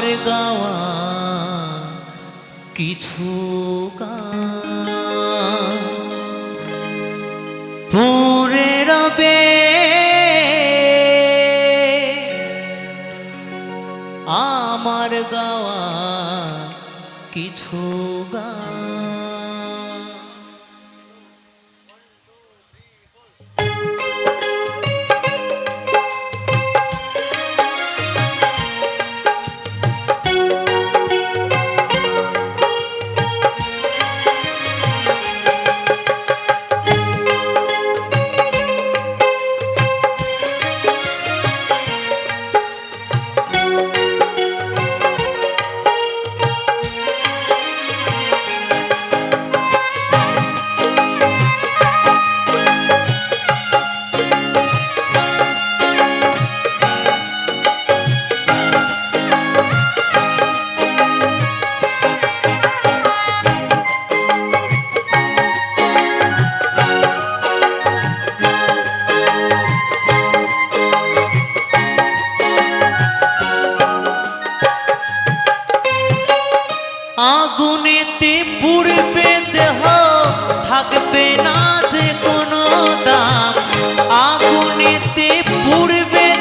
আমার গাওয়া কিছু পুরে রবে আমার গাওয়া কিছু পুড়বে দেহ থাকবে না যে কোনো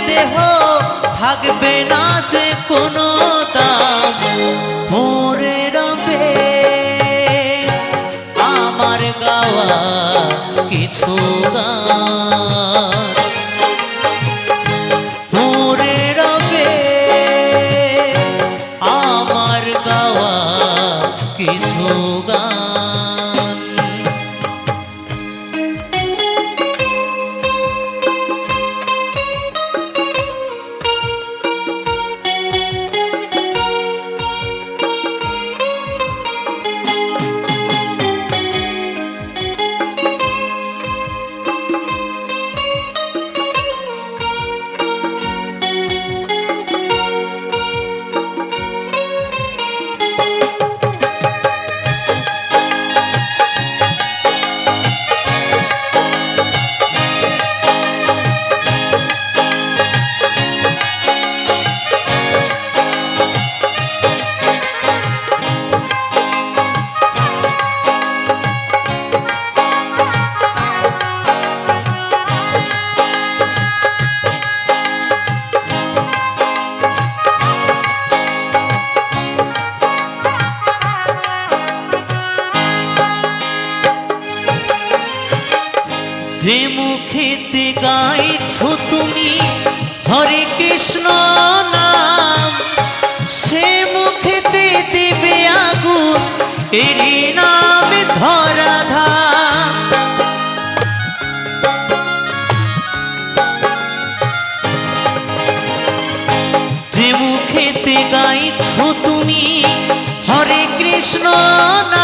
দেহ থাকবে না যে কোনো আমার গাওয়া কিছু কিছু গান যে মুখেতে গাইছ তুমি, হরে কৃষ্ণ নাম। সে মুখেতে দিবে আগুন এরি নামে ধরা ধাম যে মুখেতে গাইছ তুমি, হরে কৃষ্ণ নাম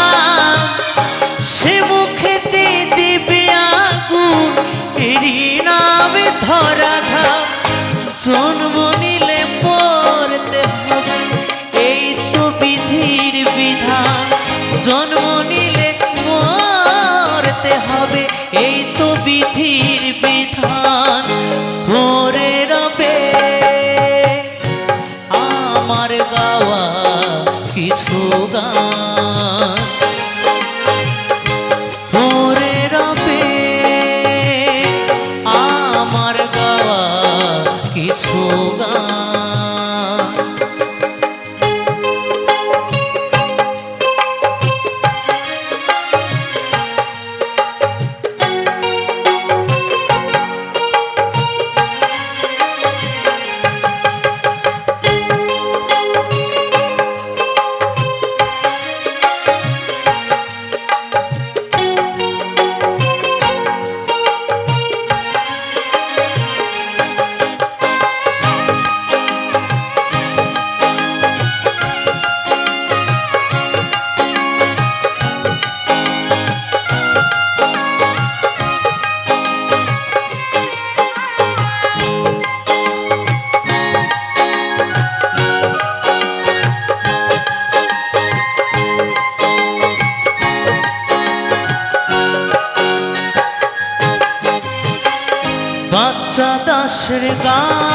জন্ম দাসের গান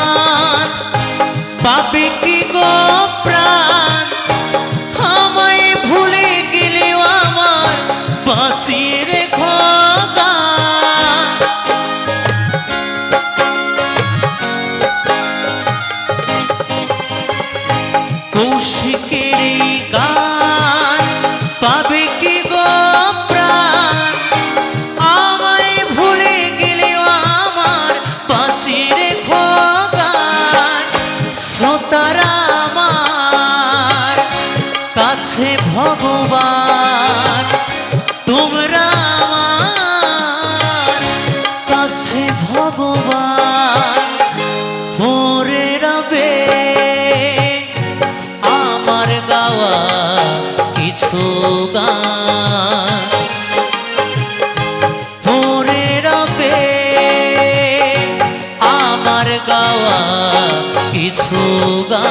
রামা কিছু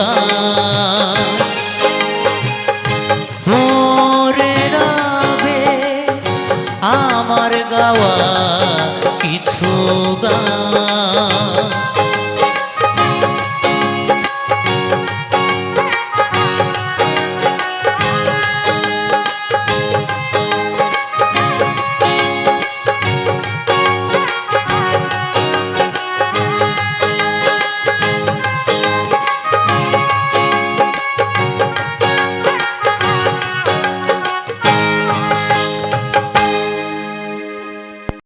আমার গাওয়া কিছু গান